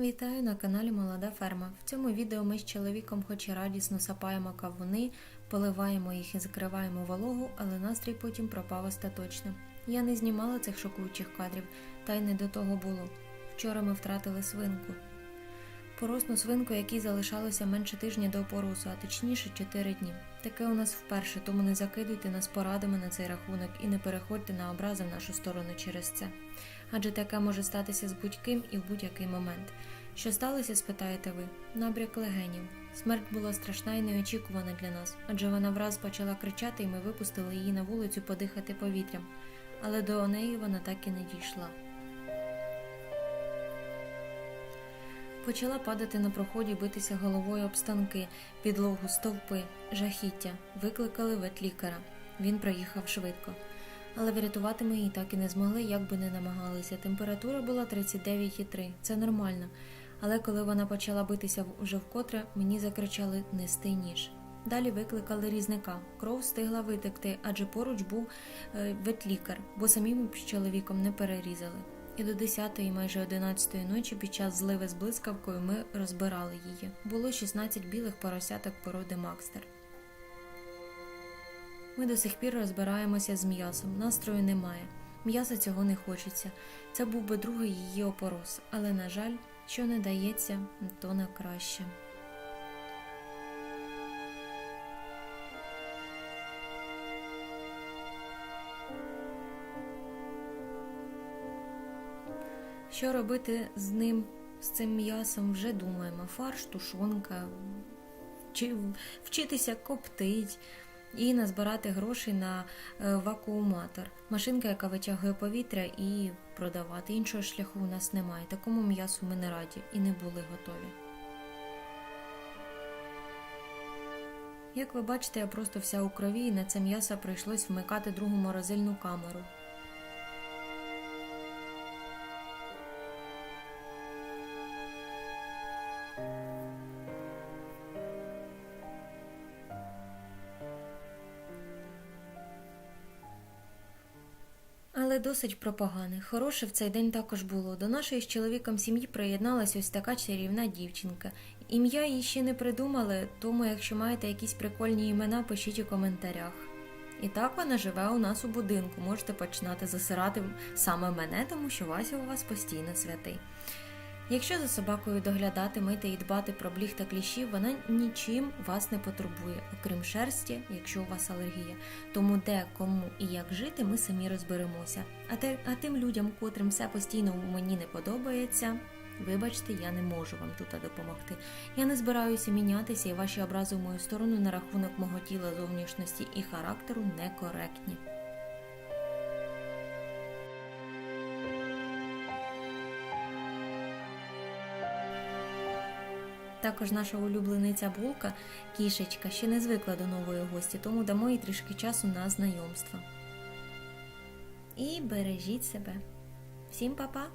Вітаю на каналі Молода Ферма. В цьому відео ми з чоловіком хоч і радісно сапаємо кавуни, поливаємо їх і закриваємо вологу, але настрій потім пропав остаточно. Я не знімала цих шокуючих кадрів, та й не до того було. Вчора ми втратили свинку. Поросну свинку, якій залишалося менше тижня до поросу, а точніше 4 дні. Таке у нас вперше, тому не закидуйте нас порадами на цей рахунок і не переходьте на образи в нашу сторону через це. Адже таке може статися з будь-ким і в будь-який момент. Що сталося, спитаєте ви? Набряк легенів. Смерть була страшна і неочікувана для нас, адже вона враз почала кричати, і ми випустили її на вулицю подихати повітрям. Але до неї вона так і не дійшла. Почала падати на проході, битися головою об станки, підлогу, стовпи, жахіття. Викликали ветлікаря. Він приїхав швидко. Але врятувати ми її так і не змогли, як би не намагалися. Температура була 39,3. Це нормально. Але коли вона почала битися вже вкотре, мені закричали нести ніж. Далі викликали різника. Кров встигла витекти, адже поруч був е, ветлікар, бо самі ми з чоловіком не перерізали. І до 10-ї, майже 11-ї ночі під час зливи з блискавкою ми розбирали її. Було 16 білих поросяток породи Макстер. Ми до сих пір розбираємося з м'ясом, настрою немає. М'яса цього не хочеться. Це був би другий її опорос, але, на жаль, що не дається, то на краще. Що робити з ним, з цим м'ясом, вже думаємо. Фарш, тушонка, чи вчитися коптить і назбирати грошей на е, вакууматор. Машинка, яка витягує повітря і продавати. Іншого шляху у нас немає. Такому м'ясу ми не раді і не були готові. Як ви бачите, я просто вся у крові, і на це м'ясо прийшлось вмикати другу морозильну камеру. Але досить про. Хороше в цей день також було. До нашої з чоловіком сім'ї приєдналась ось така чарівна дівчинка. Ім'я її ще не придумали, тому якщо маєте якісь прикольні імена, пишіть у коментарях. І так вона живе у нас у будинку. Можете починати засирати саме мене, тому що Вася у вас постійно святий. Якщо за собакою доглядати, мити і дбати про бліг та кліщів, вона нічим вас не потурбує, окрім шерсті, якщо у вас алергія. Тому де, кому і як жити, ми самі розберемося. А, те, а тим людям, котрим все постійно мені не подобається, вибачте, я не можу вам тут допомогти. Я не збираюся мінятися, і ваші образи в мою сторону на рахунок мого тіла, зовнішності і характеру некоректні. Також наша улюблениця булка, кішечка, ще не звикла до нової гості, тому дамо їй трішки часу на знайомство. І бережіть себе. Всім па-па!